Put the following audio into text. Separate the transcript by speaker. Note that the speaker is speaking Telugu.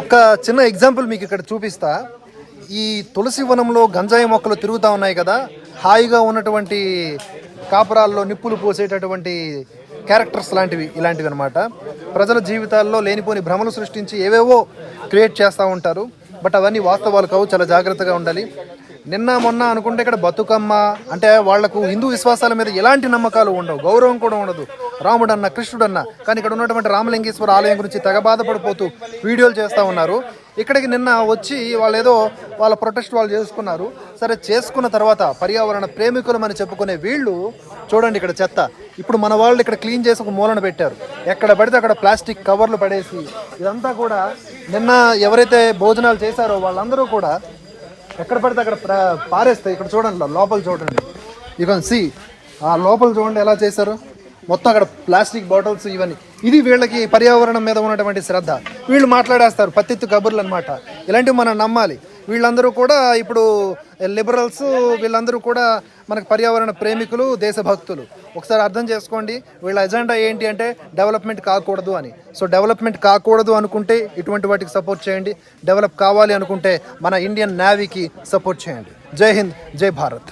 Speaker 1: ఒక చిన్న ఎగ్జాంపుల్ మీకు ఇక్కడ చూపిస్తా. ఈ తులసి వనంలో గంజాయి మొక్కలు తిరుగుతూ ఉన్నాయి కదా హాయిగా ఉన్నటువంటి కాపురాల్లో నిప్పులు పోసేటటువంటి క్యారెక్టర్స్ లాంటివి ఇలాంటివి అనమాట ప్రజల జీవితాల్లో లేనిపోని భ్రమలు సృష్టించి ఏవేవో క్రియేట్ చేస్తూ ఉంటారు. బట్ అవన్నీ వాస్తవాలు కావు చాలా జాగ్రత్తగా ఉండాలి. నిన్న మొన్న అనుకుంటే ఇక్కడ బతుకమ్మ అంటే వాళ్ళకు హిందూ విశ్వాసాల మీద ఎలాంటి నమ్మకాలు ఉండవు గౌరవం కూడా ఉండదు. రాముడన్న కృష్ణుడన్న కానీ ఇక్కడ ఉన్నటువంటి రామలింగేశ్వర ఆలయం గురించి తెగ బాధపడిపోతూ వీడియోలు చేస్తూ ఉన్నారు. ఇక్కడికి నిన్న వచ్చి వాళ్ళు ఏదో వాళ్ళ ప్రొటెస్ట్ వాళ్ళు చేసుకున్నారు. సరే చేసుకున్న తర్వాత పర్యావరణ ప్రేమికులమని చెప్పుకునే వీళ్ళు చూడండి ఇక్కడ చెత్త. ఇప్పుడు మన వాళ్ళు ఇక్కడ క్లీన్ చేసి ఒక మూలన పెట్టారు. ఎక్కడ పడితే అక్కడ ప్లాస్టిక్ కవర్లు పడేసి ఇదంతా కూడా నిన్న ఎవరైతే భోజనాలు చేశారో వాళ్ళందరూ కూడా ఎక్కడ పడితే అక్కడ పారేస్తాయి. ఇక్కడ చూడండి లోపల చూడండి. ఇవన్ సి ఆ లోపల చూడండి ఎలా చేశారు? మొత్తం అక్కడ ప్లాస్టిక్ బాటిల్స్ ఇవన్నీ. ఇది వీళ్ళకి పర్యావరణం మీద ఉన్నటువంటి శ్రద్ధ. వీళ్ళు మాట్లాడేస్తారు పత్తిత్తు కబుర్లు అనమాట ఇలాంటివి మనం నమ్మాలి. వీళ్ళందరూ కూడా ఇప్పుడు లిబరల్స్ వీళ్ళందరూ కూడా మనకు పర్యావరణ ప్రేమికులు దేశభక్తులు. ఒకసారి అర్థం చేసుకోండి వీళ్ళ ఎజెండా ఏంటి అంటే డెవలప్మెంట్ కాకూడదు అని. సో డెవలప్మెంట్ కాకూడదు అనుకుంటే ఇటువంటి వాటికి సపోర్ట్ చేయండి. డెవలప్ కావాలి అనుకుంటే మన ఇండియన్ నేవీకి సపోర్ట్ చేయండి. జై హింద్ జై భారత్.